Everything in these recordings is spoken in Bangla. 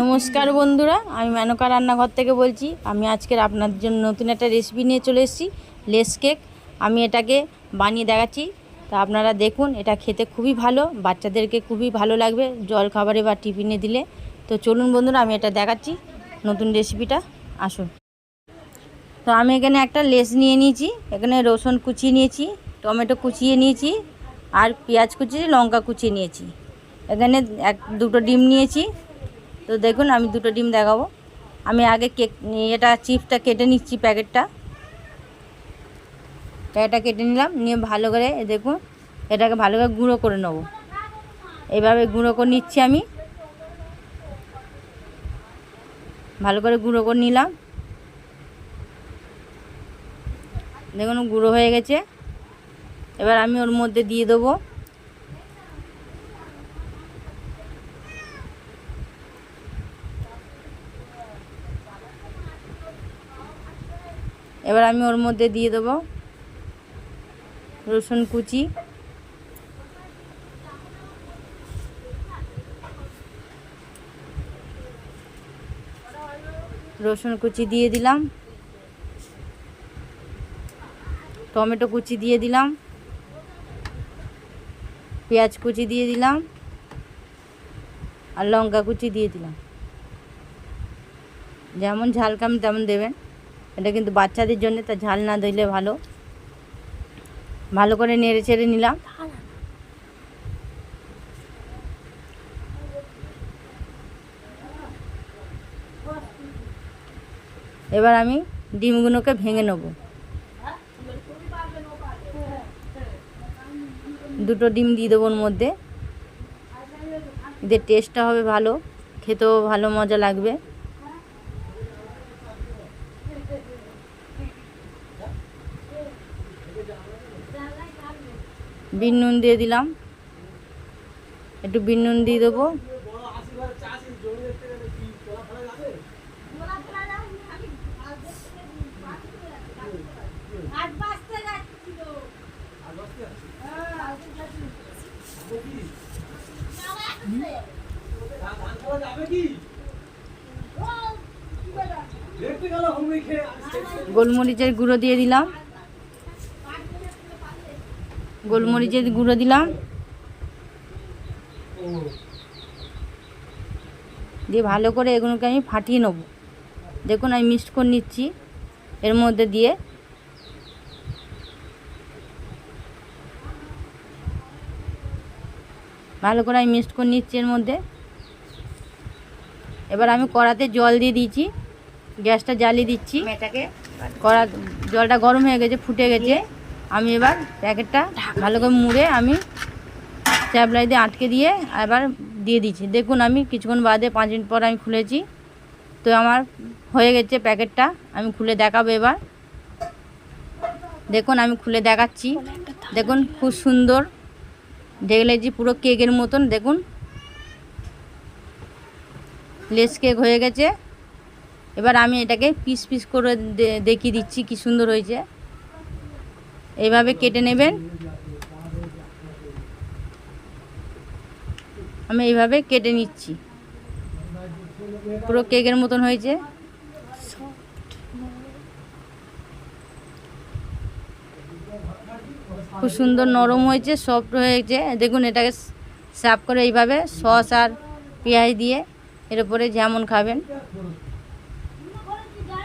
নমস্কার বন্ধুরা, আমি মেনকা রান্নাঘর থেকে বলছি। আমি আজকের আপনাদের জন্য নতুন একটা রেসিপি নিয়ে চলে এসেছি, লেস কেক। আমি এটাকে বানিয়ে দেখাচ্ছি। তা আপনারা দেখুন, এটা খেতে খুবই ভালো, বাচ্চাদেরকে খুবই ভালো লাগবে জল খাবারে বা টিফিনে দিলে। তো চলুন বন্ধুরা, আমি এটা দেখাচ্ছি, নতুন রেসিপিটা আসুন। তো আমি এখানে একটা লেস নিয়ে নিয়েছি, এখানে রসুন কুচিয়ে নিয়েছি, টমেটো কুচিয়ে নিয়েছি, আর পেঁয়াজ কুচিয়ে, লঙ্কা কুচিয়ে নিয়েছি। এখানে এক, দুটো ডিম নিয়েছি তো দেখুন, আমি দুটো ডিম দেখাবো। আমি আগে কেক এটা চিপসটা কেটে নিচ্ছি প্যাকেটটা। প্যাকেটটা কেটে নিলাম, নিয়ে ভালো করে দেখুন, এটাকে ভালো করে গুঁড়ো করে নেব। এভাবে গুঁড়ো করে নিচ্ছি আমি। ভালো করে গুঁড়ো করে নিলাম। দেখুন, গুঁড়ো হয়ে গেছে। এবার আমি ওর মধ্যে দিয়ে দেবো। এবার আমি ওর মধ্যে দিয়ে দেবো রসুন কুচি। রসুন কুচি দিয়ে দিলাম। টমেটো কুচি দিয়ে দিলাম। পেঁয়াজ কুচি দিয়ে দিলাম। আর লঙ্কা কুচি দিয়ে দিলাম। যেমন ঝাল কাম তেমন দেবেন এটা কিন্তু বাচ্চাদের জন্য, তা ঝাল না দিলে ভালো। ভালো করে নেড়ে চেড়ে নিলাম। এবার আমি ডিমগুলোকে ভেঙে নেব। দুটো ডিম দিয়ে দেবো ওর মধ্যে। এদের টেস্টটা হবে ভালো, খেতেও ভালো, মজা লাগবে। বিন নুন দিয়ে দিলাম। একটু বিন নুন দিয়ে দেবো। গোলমরিচের গুঁড়ো দিয়ে দিলাম। গোলমরিচের গুঁড়ো দিলাম। দিয়ে ভালো করে এগুলোকে আমি ফাটিয়ে নেব। দেখুন আমি মিক্সড করে নিচ্ছি। এর মধ্যে দিয়ে ভালো করে আমি মিক্সড করে নিচ্ছি এর মধ্যে। এবার আমি কড়াতে জল দিয়ে দিয়েছি। গ্যাসটা জ্বালিয়ে দিচ্ছি। কড়া জলটা গরম হয়ে গেছে ফুটে গেছে। আমি এবার প্যাকেটটা ভালো করে মুড়ে আমি চ্যাপলাই দিয়ে আটকে দিয়ে এবার দিয়ে দিচ্ছি। দেখুন আমি কিছুক্ষণ বাদে পাঁচ মিনিট পর আমি খুলেছি। তো আমার হয়ে গেছে প্যাকেটটা, আমি খুলে দেখাবো এবার। দেখুন আমি খুলে দেখাচ্ছি। দেখুন খুব সুন্দর। দেখলেছি পুরো কেকের মতন, দেখুন। লেস কেক হয়ে গেছে। এবার আমি এটাকে পিস পিস করে দেখিয়ে দিচ্ছি কি সুন্দর হয়েছে। এইভাবে কেটে নেবেন। আমি এইভাবে কেটে নিচ্ছি। পুরো কেকের মতন হয়েছে। খুব সুন্দর নরম হয়েছে, সফট হয়েছে। দেখুন, এটাকে সাফ করে এইভাবে সস আর পেঁয়াজ দিয়ে এর উপরে যেমন খাবেন।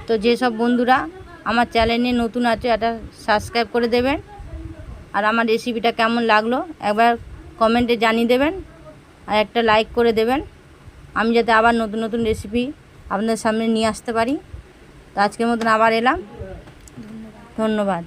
তো যেসব বন্ধুরা আমার চ্যানেলে নতুন আছে এটা সাবস্ক্রাইব করে দেবেন। আর আমার রেসিপিটা কেমন লাগল, একবার কমেন্টে জানিয়ে দেবেন, আর একটা লাইক করে দেবেন। আমি যাতে আবার নতুন নতুন রেসিপি আপনাদের সামনে নিয়ে আসতে পারি। তো আজকের মতন আবার এলাম। ধন্যবাদ।